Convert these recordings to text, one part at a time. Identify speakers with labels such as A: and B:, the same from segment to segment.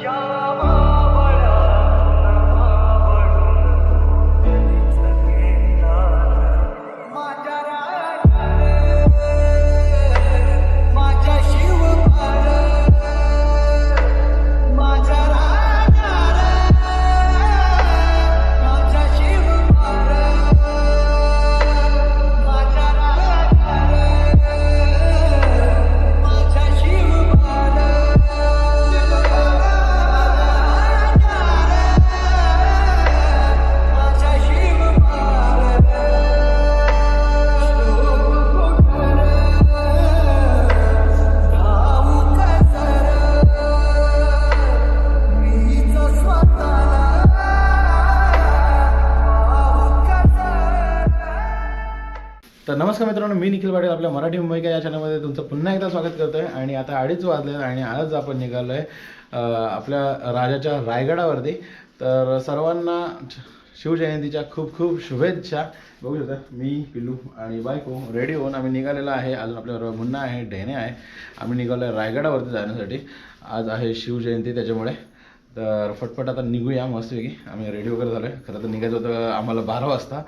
A: Ya नमस्कार मित्रांनो मी निखिल पाटील आपल्या मराठी मुंबई या चॅनलमध्ये तुमचं पुन्हा एकदा स्वागत करतो आहे आणि आता अडीच वाजले आणि आज आपण निघालो आहे आपल्या राजाच्या रायगडावरती. तर सर्वांना शिवजयंतीच्या खूप खूप शुभेच्छा. बघू शकता मी पिल्लू आणि बायको रेडी होऊन आम्ही निघालेलो आहे. अजून आपल्याबरोबर मुन्ना आहे ढेणे आहे. आम्ही निघालो आहे रायगडावरती जाण्यासाठी. आज आहे शिवजयंती त्याच्यामुळे. तर फटफट आता निघूया मस्तपैकी. आम्ही रेडी वगैरे झालो आहे खरं तर निघायचं होतं आम्हाला बारा वाजता.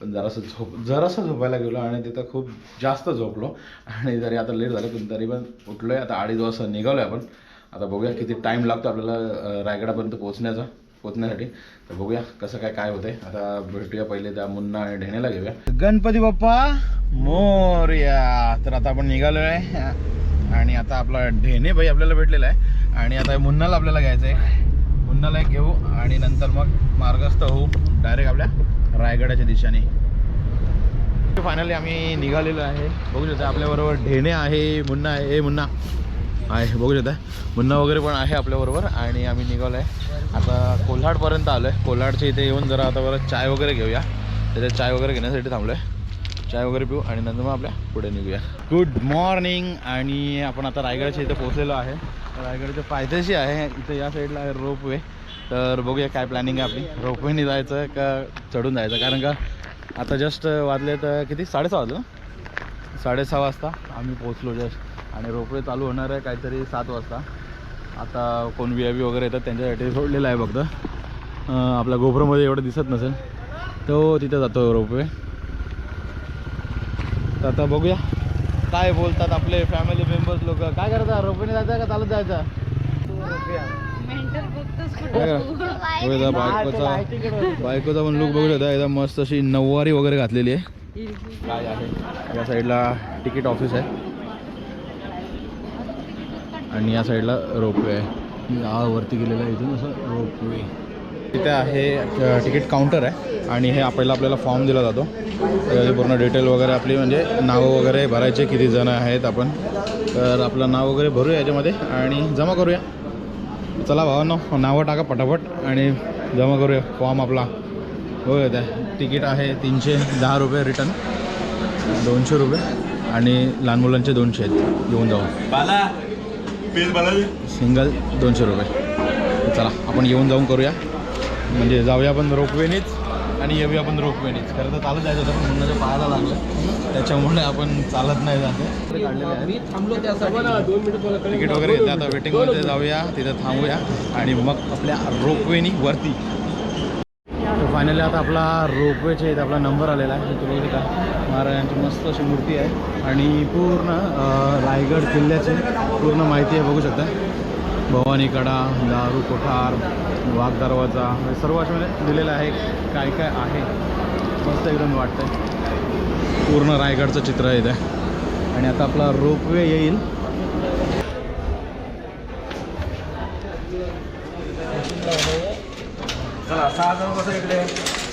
A: पण जरासं झोप जरासं झोपायला गेलो आणि तिथं खूप जास्त झोपलो. आणि जरी आता लेट झालं पण तरी पण उठलो आहे आता अडीच वाजता निघालो आहे आपण. आता बघूया किती टाईम लागतो आपल्याला रायगडापर्यंत पोहोचण्याचा पोहोचण्यासाठी. तर बघूया कसं काय काय होतंय. आता भेटूया पहिले त्या मुन्ना आणि ढेण्याला घेऊया. गणपती बाप्पा मोरया. तर आता आपण निघालो आहे आणि आता आपला ढेणे भाई आपल्याला भेटलेला आहे. आणि आता मुन्नाला आपल्याला घ्यायचं आहे मुन्नाला एक घेऊ आणि नंतर मग मार्गस्थ होऊ. डायरेक्ट आपल्या रायगडाच्या दिशेने. फायनली आम्ही निघालेलो आहे. बघू शकता आपल्याबरोबर ढेणे आहे मुन्ना आहे. हे मुन्ना. आहे बघू शकता. मुन्ना वगैरे पण आहे आपल्याबरोबर आणि आम्ही निघालो आहे आता कोल्हाडपर्यंत आलो आहे कोल्हाडच्या इथे येऊन जरा आता बरं चाय वगैरे घेऊया. त्याच्यात चाय वगैरे घेण्यासाठी थांबलो आहे चाय वगैरे पिऊ आणि नंतर मग आपल्या पुढे निघूया. गुड मॉर्निंग आणि आपण आता रायगडच्या इथे पोहोचलेलो आहे. रायगडच्या पायथ्याशी आहे. इथं या साईडला आहे रोपवे. तर बघूया काय प्लॅनिंग आहे आपली. रोपवेने जायचं का चढून जायचं? कारण का आता जस्ट वाजले तर किती? साडेसहा वाजलं साडेसहा वाजता आम्ही पोचलो जस्ट आणि रोपवे चालू होणार आहे काहीतरी सात वाजता. आता कोण व्ही आय पी वगैरे येतात त्यांच्यासाठी सोडलेलं आहे फक्त. आपल्या गोपुरामध्ये एवढं दिसत नसेल. तो तिथे जातो रोपवे. तर आता बघूया काय बोलतात आपले फॅमिली मेंबर्स लोक. काय करतात? रोपवेने जायचं का चालत जायचं काय बघा. बायकोचा बायकोचा पण लुक बघू शकता. एकदम मस्त अशी नऊवारी वगैरे घातलेली आहे. काय आहे? या साईडला तिकीट ऑफिस आहे. आणि या साईडला रोपवे आहे. हा वरती गेलेला आहे इथून असं रोपवे तिथे आहे तिकीट काउंटर आहे. आणि हे आपल्याला आपल्याला फॉर्म दिला जातो. त्याचे पूर्ण डिटेल वगैरे आपली म्हणजे नावं वगैरे भरायचे किती जण आहेत आपण. तर आपलं नाव वगैरे भरूया याच्यामध्ये. आणि जमा करूया. चला भावांनो नावं टाका पटापट आणि जमा करूया फॉर्म आपला. हो त्या तिकीट आहे तीनशे दहा रुपये रिटर्न दोनशे रुपये आणि लहान मुलांचे दोनशे आहेत. येऊन जाऊन सिंगल दोनशे रुपये. चला आपण येऊन जाऊन करूया. म्हणजे जाऊया आपण रोपवेनीच. आणि येऊया आपण रोपवेनीच. खरं तर चालत जायचं होतं पण पायाला लागलं. त्याच्यामुळे आपण चालत नाही जाते तिकीट वगैरे घेतलं आता वेटिंगमध्ये जाऊया तिथं थांबूया. आणि मग आपल्या रोपवेनी वरती. फायनली आता आपला रोपवेचे इथे आपला नंबर आलेला आहे. तो बघू का महाराजांची मस्त अशी मूर्ती आहे. आणि पूर्ण रायगड किल्ल्याची पूर्ण माहिती आहे बघू शकता. भवानीकडा दारू कोठार वाघ दरवाजा हे सर्व असे म्हणजे दिलेलं आहे. काय काय आहे? मस्त एकदम वाटतंय. पूर्ण रायगडचं चित्र आहे इथे. आणि आता आपला रोपवे येईल.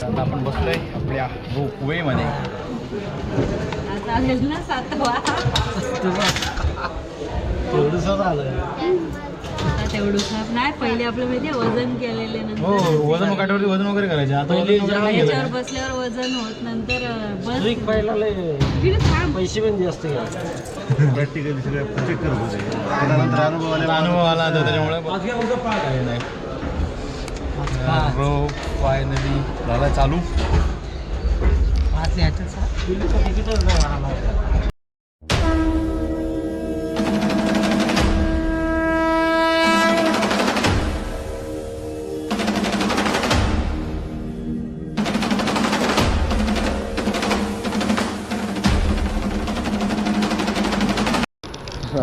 A: आता आपण बसलोय आपल्या
B: चालेल ना सातवा. आता तेवढं खाप नाही. पहिले आपलं माहिती वजन केलेले
A: हो
B: नंतर
A: वजन वजन वगैरे करायचे. आता वजन वगैरे नाही
B: याच्यावर
A: केलं.
B: बसल्यावर वजन होत नंतर अं, बस
C: ट्रिक पाहिला लय.
B: फिर थांब.
C: पैसे पण जास्त घ्या.
D: प्रॅक्टिकली सगळं चेक करत होते. त्यानंतर अनुभव आले.
A: आता अनुभव आला तर त्याच्यामुळे मग काही नाही रोप फायनली झाला चालू.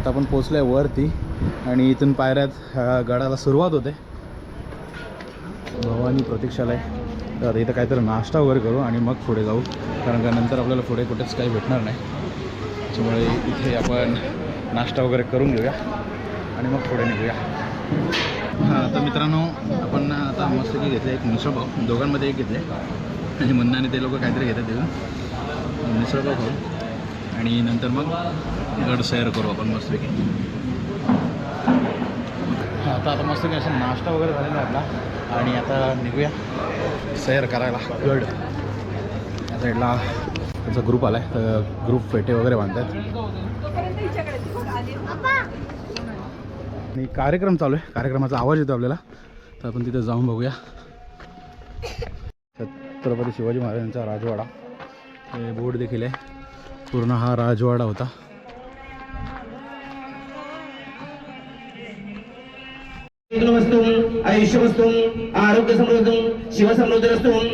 A: आता आपण पोचलो आहे वरती आणि इथून पायऱ्यात गडाला सुरुवात होते. भवानी प्रतीक्षालय. तर आता इथं काहीतरी नाश्ता वगैरे करू आणि मग पुढे जाऊ. कारण का नंतर आपल्याला पुढे कुठेच काही भेटणार नाही. त्याच्यामुळे इथे आपण नाश्ता वगैरे करून घेऊया आणि मग पुढे निघूया. हां तर मित्रांनो आपण आता मस्त की एक मिसळपाव दोघांमध्ये एक घेतले. म्हणजे मुन्ना आणि ते लोक काहीतरी घेतात तिथून. मिसळपाव खाऊ. आणि नंतर मग गड सैर करू आपण मस्तपैकी. हां आता आता मस्तपैकी असं नाश्ता वगैरे झालेला आहे आपला. आणि आता निघूया सैर करायला. गड. या साईडला त्याचा ग्रुप आला आहे तर ग्रुप फेटे वगैरे बांधतात. आणि कार्यक्रम चालू आहे. कार्यक्रमाचा आवाज येतो आपल्याला. तर आपण तिथे जाऊन बघूया. छत्रपती शिवाजी महाराजांचा राजवाडा. हे बोर्ड देखील आहे. पूर्ण हा राजवाडा होता.
E: वस्तून आयुष्य वस्तून आरोग्य समृद्धून शिव समृद्धी रस्तून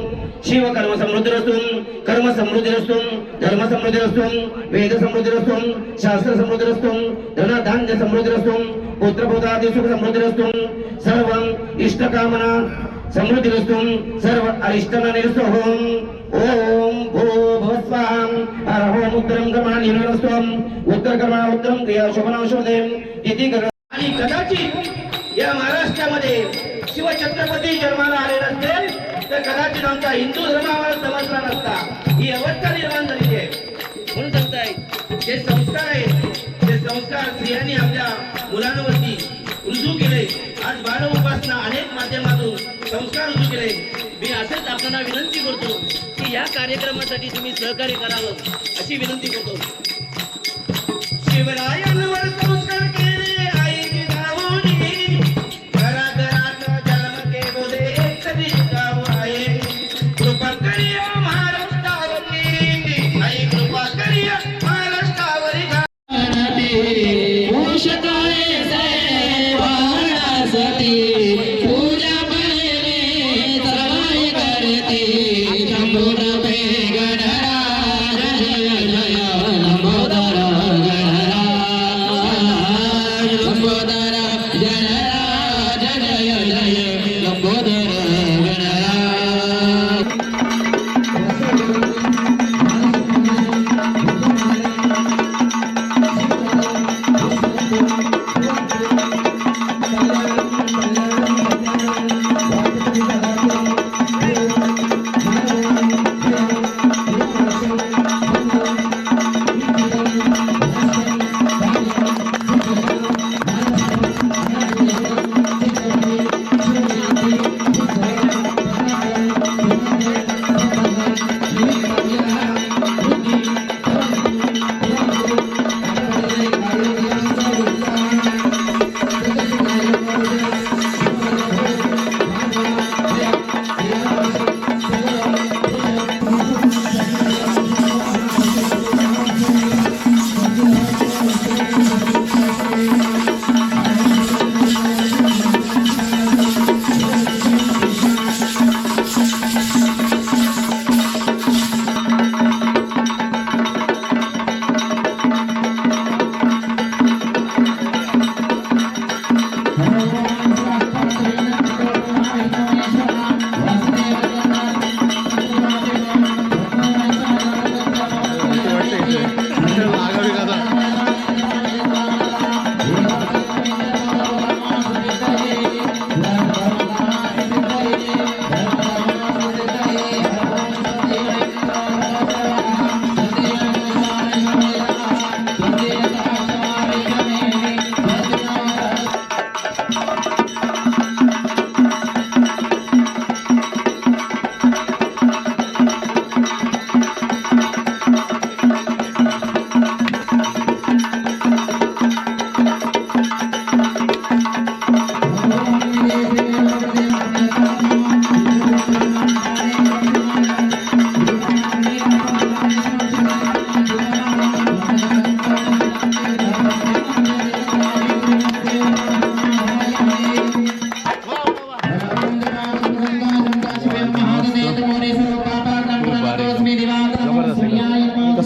E: शिव कर्म समृद्धी रस्तून कर्म समृद्धी रस्तून धर्म समृद्धी रस्तून वेद समृद्धी रस्तून शास्त्र समृद्धी रस्तून धन धान्य समृद्धी रस्तून पुत्र पौत्रादी सुख समृद्धी रस्तून सर्व इष्ट कामना समृद्धी रस्तून सर्व अरिष्टना निरस्तोहम ओम भू भवस्वाम हर या महाराष्ट्रामध्ये शिवछत्रपती जन्माला आले नसते तर कदाचित आमचा हिंदू धर्म आम्हाला समजला नसता. ही अवस्था निर्माण झाली आहे. म्हणून सांगताय जे संस्कार आहेत ते संस्कार स्त्रियांनी आपल्या मुलांवरती रुजू केले आज बाल उपासना अनेक माध्यमातून संस्कार रुजू केले. मी असंच आपल्याला विनंती करतो की या कार्यक्रमासाठी तुम्ही सहकार्य करावं अशी विनंती करतो. शिवरायांवर संस्कार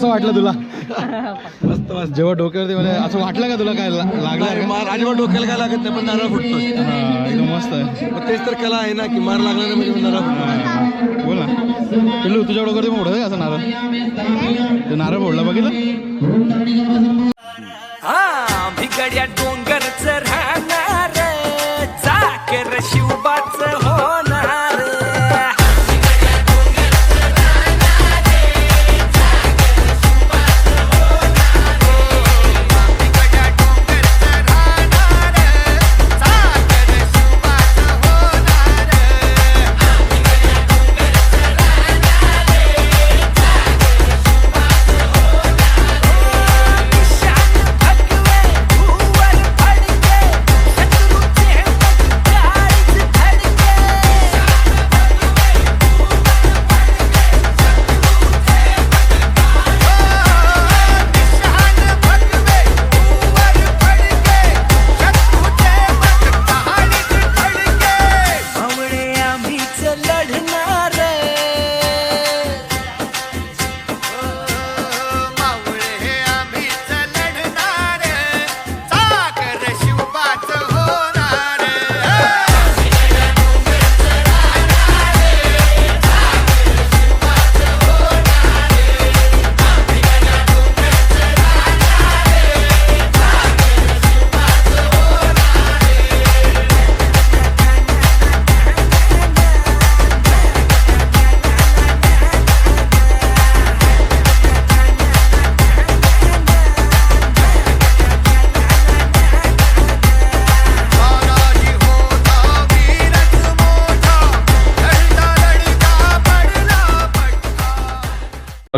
A: कसं वाटलं तुला?
F: मस्त
A: जेव्हा डोक्यावरती म्हणजे असं वाटलं का तुला काय लागलं?
F: मार अजिबात डोक्याला काय लागत नाही पण नारळ फुटतो
A: हा, एकदम मस्त आहे.
F: मग तेच तर कला आहे ना की मार लागला नाही म्हणजे नारळ फुटतो.
A: बोल ना. पिल्लू तुझ्या डोक्यावरती मोठं आहे असं नारळ? ते नारळ फोडला बघितलं?
G: हा भिगड्या डोंगरच राहणार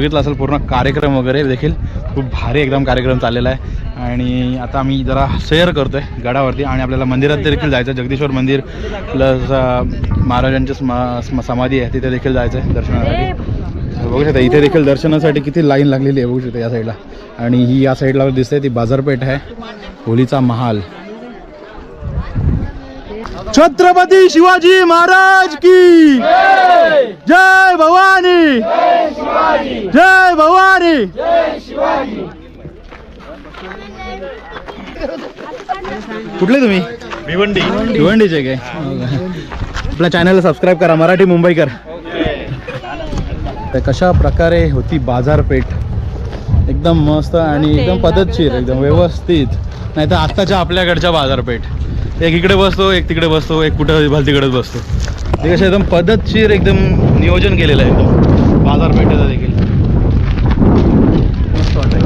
A: बघितलं असेल पूर्ण कार्यक्रम वगैरे देखील. खूप भारी एकदम कार्यक्रम चाललेला आहे. आणि आता आम्ही जरा सैर करतोय गडावरती आणि आपल्याला मंदिरात देखील जायचं आहे. जगदीश्वर मंदिर प्लस महाराजांची स्म- समाधी आहे. तिथे देखील जायचं आहे दर्शनासाठी. बघू शकता इथे देखील दर्शनासाठी किती लाईन लागलेली आहे. बघू शकता या साईडला आणि ही या साईडला दिसते ती बाजारपेठ आहे. होलीचा महाल. छत्रपती शिवाजी महाराज की। जय भवानी। जय भवानी। कुठले तुम्ही? भिवंडी. भिवंडीचे काय? आपल्या चॅनलला सबस्क्राईब करा मराठी मुंबईकर तर कशा प्रकारे होती बाजारपेठ? एकदम मस्त आणि एकदम पद्धतशीर एकदम व्यवस्थित. नाही तर आत्ताच्या आपल्याकडच्या बाजारपेठ. एक इकडे बसतो एक तिकडे बसतो एक कुठं भलतीकडेच बसतो. ते कसं एकदम पद्धतशीर एकदम नियोजन केलेलं आहे एकदम. बाजारपेठेचं देखील. मस्त वाटतं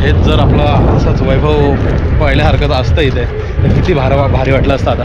A: हेच जर आपला असंच वैभव पहिल्यासारखं असतं इथे तर किती भार भारी वाटलं असतं आता.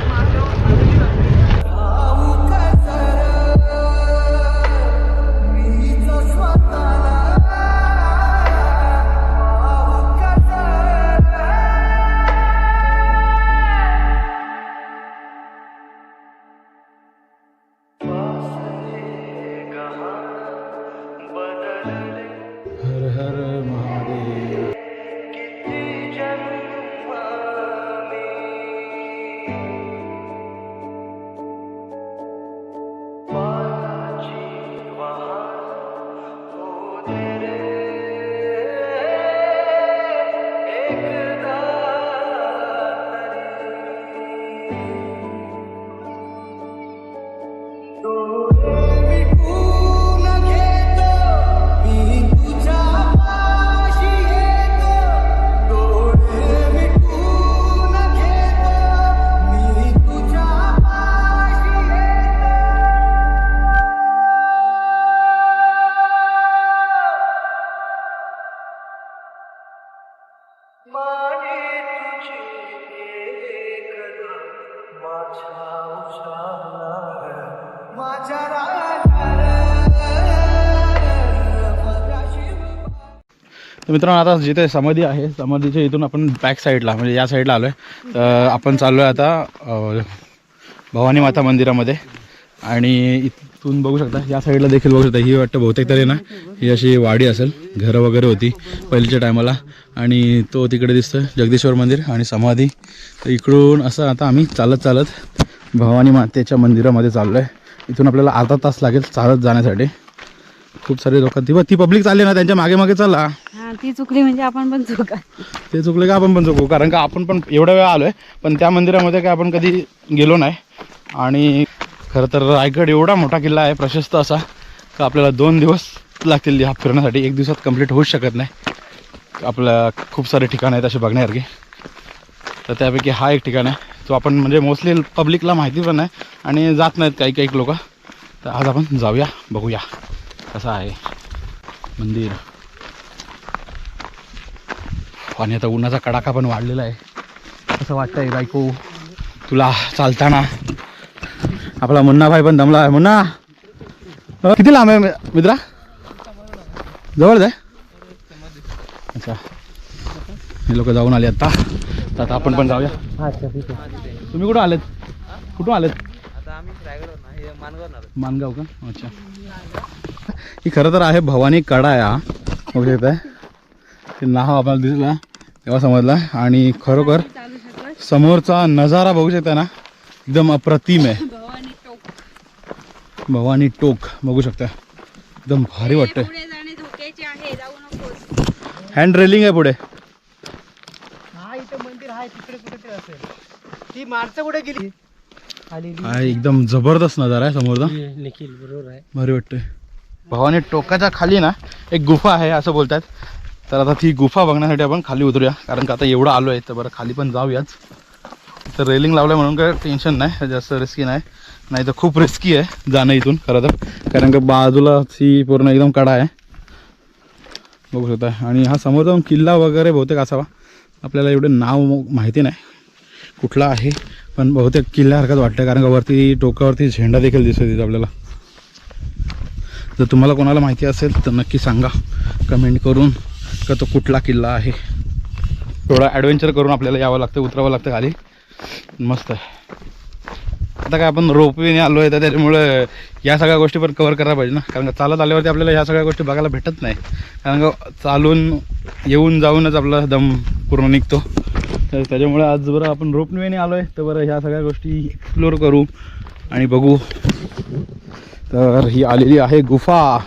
A: मित्रांनो आता जिथे समाधी आहे समाधीच्या इथून आपण बॅक साईडला म्हणजे या साईडला आलो आहे तर आपण चाललो आहे आता भवानी माता मंदिरामध्ये. आणि इथून बघू शकता या साईडला देखील बघू शकता. ही वाटतं बहुतेक तरी ना ही अशी वाडी असेल घरं वगैरे होती पहिलीच्या टायमाला आणि तो तिकडे दिसतं जगदीश्वर मंदिर आणि समाधी. तर इकडून असं आता आम्ही चालत चालत भवानी मातेच्या मंदिरामध्ये चाललो आहे इथून आपल्याला अर्धा तास लागेल चालत जाण्यासाठी. खूप सारे लोक. ती ती पब्लिक चालली ना त्यांच्या मागे मागे चला
B: हा ती चुकली म्हणजे आपण पण चुका.
A: ते चुकले का आपण पण चुकू? कारण का आपण पण एवढ्या वेळा आलोय पण त्या मंदिरामध्ये काय आपण कधी गेलो नाही. आणि खरं तर रायगड एवढा मोठा किल्ला आहे प्रशस्त असा का आपल्याला दोन दिवस लागतील हा फिरण्यासाठी. एक दिवसात कंप्लीट होऊच शकत नाही. आपल्या खूप सारे ठिकाणं आहेत असे बघण्यासारखे. तर त्यापैकी हा एक ठिकाण आहे जो आपण म्हणजे मोस्टली पब्लिकला माहिती पण नाही आणि जात नाहीत काही काही लोक. तर आज आपण जाऊया बघूया. कसं आहे? मंदिर. आणि आता उन्हाचा कडाका पण वाढलेला आहे. असं वाटतंय बायको? तुला चालताना? आपला मुन्ना भाई पण दमला आहे. मुन्ना! किती लांब आहे मित्रा? जवळ आहे? अच्छा. हे लोक जाऊन आले आता. तर आता आपण पण जाऊया. तुम्ही कुठं आलेत? कुठून आलेत? मानगाव का? अच्छा. ही खरं तर आहे भवानी कडा आहे हा बघू शकताय. ते नाव आपल्याला दिसला तेव्हा समजला. आणि खरोखर समोरचा नजारा बघू शकता ना एकदम अप्रतिम आहे.
B: भवानी टोक.
A: भवानी टोक बघू शकता एकदम भारी वाटतंय.
B: पुढे जाणे धोक्याचे आहे जाऊ नकोस.
A: हँड रेलिंग आहे पुढे.
C: हा इथं मंदिर आहे तिकडे कुठेतरी असेल. ती माणसं कुठे गेली? आलेली
A: एकदम जबरदस्त नजारा आहे समोरचा
C: निखिल बरोबर आहे.
A: भारी वाटतंय. भवानी टोकाच्या खाली ना एक गुफा आहे असं बोलतात. तर आता ती गुफा बघण्यासाठी आपण खाली उतरूया कारण का आता एवढं आलो आहे तर बरं खाली पण जाऊयाच तर रेलिंग लावलं म्हणून काय टेन्शन नाही जास्त रिस्की नाही. नाही तर खूप रिस्की आहे जाणं इथून खरं तर. कारण का बाजूला ती पूर्ण एकदम कडा आहे. बघू शकता. आणि हा समोर जाऊन किल्ला वगैरे बहुतेक असावा. आपल्याला एवढं नाव माहिती नाही. कुठला आहे? पण बहुतेक किल्ल्यासारखंच वाटतं कारण का वरती टोकावरती झेंडा देखील दिसत तिथं आपल्याला. जर तुम्हाला कोणाला माहिती असेल तर नक्की सांगा. कमेंट करून का तो कुठला किल्ला आहे. थोडा ॲडव्हेंचर करून आपल्याला यावं लागतं उतरावं लागतं खाली. मस्त आहे. आता काय आपण रोपवेने आलो आहे तर त्याच्यामुळं या सगळ्या गोष्टी पण कवर करायला पाहिजे ना. कारण का चालत आल्यावरती आपल्याला ह्या सगळ्या गोष्टी बघायला भेटत नाही. कारण का चालून येऊन जाऊनच आपला दम पूर्ण निघतो. तर त्याच्यामुळे आज बरं आपण रोपवेने आलो आहे तर बरं ह्या सगळ्या गोष्टी एक्सप्लोर करू आणि बघू. तर ही आलेली आहे गुफा.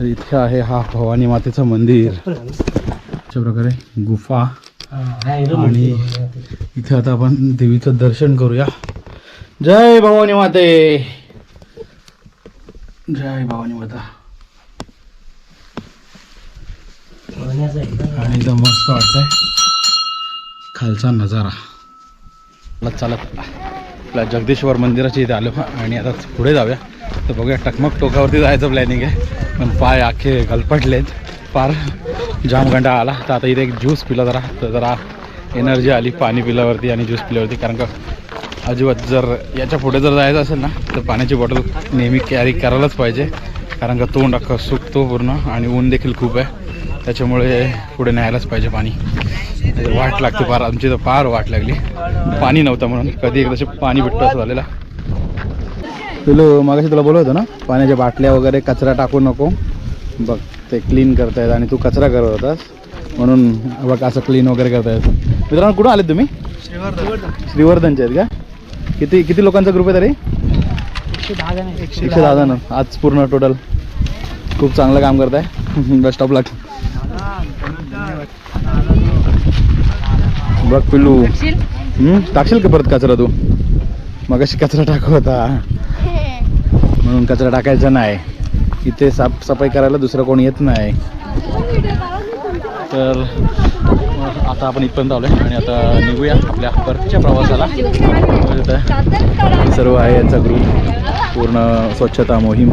A: इथे आहे हा भवानी मातेचं मंदिर. अशा प्रकारे गुफा. आणि इथे आता आपण देवीचं दर्शन करूया. जय भवानी माते. जय भवानी माता. आणि एकदम मस्त वाटतंय. खालचा नजारा. चालत चालत. आपल्या जगदीश्वर मंदिराच्या इथे आलो आणि आता पुढे जाऊया. तर बघूया टकमक टोकावरती जायचं प्लॅनिंग आहे. पण पाय आखे गलपटलेत. फार जाम आला. तर आता इथे एक ज्यूस पिला जरा. तर जरा एनर्जी आली पाणी पिल्यावरती आणि ज्यूस पिल्यावरती. कारण का अजिबात जर याच्यापुढे जर जायचं असेल ना तर पाण्याची बॉटल नेहमी कॅरी करायलाच पाहिजे. कारण का तोंड अख्खं सुकतो पूर्ण आणि ऊन देखील खूप आहे. त्याच्यामुळे पुढे न्यायलाच पाहिजे पाणी. वाट लागते फार. आमची तर फार वाट लागली. पाणी नव्हतं म्हणून. कधी एकदाशी पाणी भेटतं असं झालेलं. तुला मागाशी तुला बोलत होतं ना? पाण्याच्या बाटल्या वगैरे कचरा टाकू नको. बघ ते क्लीन करतायत आणि तू कचरा करत होतास. म्हणून बघ असं क्लीन वगैरे करतायत. मित्रांनो कुठं आलेत तुम्ही? श्रीवर्धनचे आहेत का? किती किती लोकांचा ग्रुप आहे तरी?
C: एकशे दहा जण आहे.
A: एकशे दहा जण. आज पूर्ण टोटल खूप चांगलं काम करताय. बेस्ट ऑफ लक बघ पिल्लू. हम्म, टाकशील का परत कचरा तू? मग कचरा टाकू होता. म्हणून कचरा टाकायचा नाही. इथे साफसफाई करायला दुसरं कोणी येत नाही. तर आता आपण इथपर्यंत आलोय आणि आता निघूया आपल्या परतच्या प्रवासाला. सर्व आहे यांचा ग्रुप पूर्ण स्वच्छता मोहीम.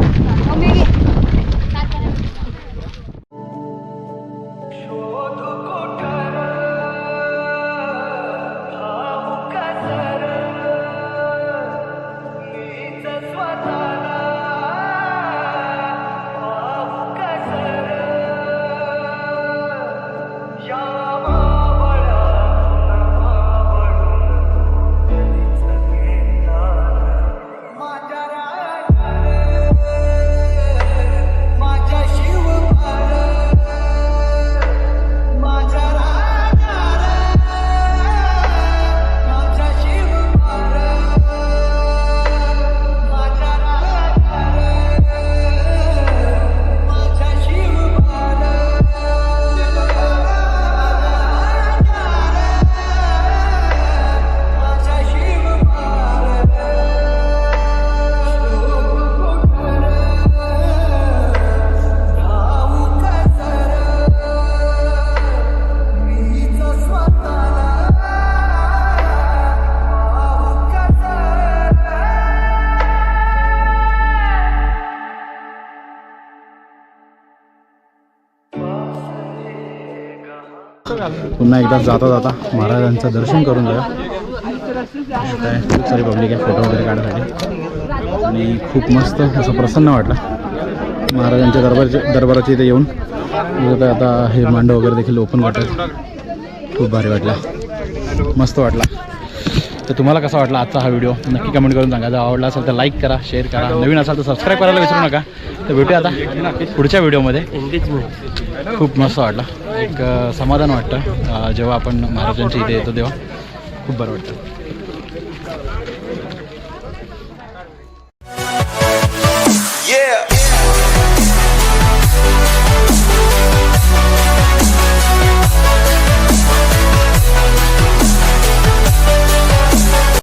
A: पुन्हा एकदा जाता जाता महाराजांचं दर्शन करून जाऊया. काय खूप सारी पब्लिक आहे फोटो वगैरे काढण्यासाठी आणि खूप मस्त असं प्रसन्न वाटलं. महाराजांच्या दरबारच्या दरबाराच्या इथे येऊन. आता हे मांडव वगैरे देखील ओपन वाटत खूप भारी वाटला. मस्त वाटला. तर तुम्हाला कसा वाटला आजचा हा व्हिडिओ नक्की कमेंट करून सांगा. जर आवडला असेल तर लाईक करा शेअर करा. नवीन असाल तर सबस्क्राईब करायला विसरू नका. तर भेटूया आता पुढच्या व्हिडिओमध्ये खूप मस्त वाटला. एक समाधान वाटतं. जेव्हा आपण महाराजांच्या इथे येतो तेव्हा. खूप बरं वाटतं.
G: Yeah.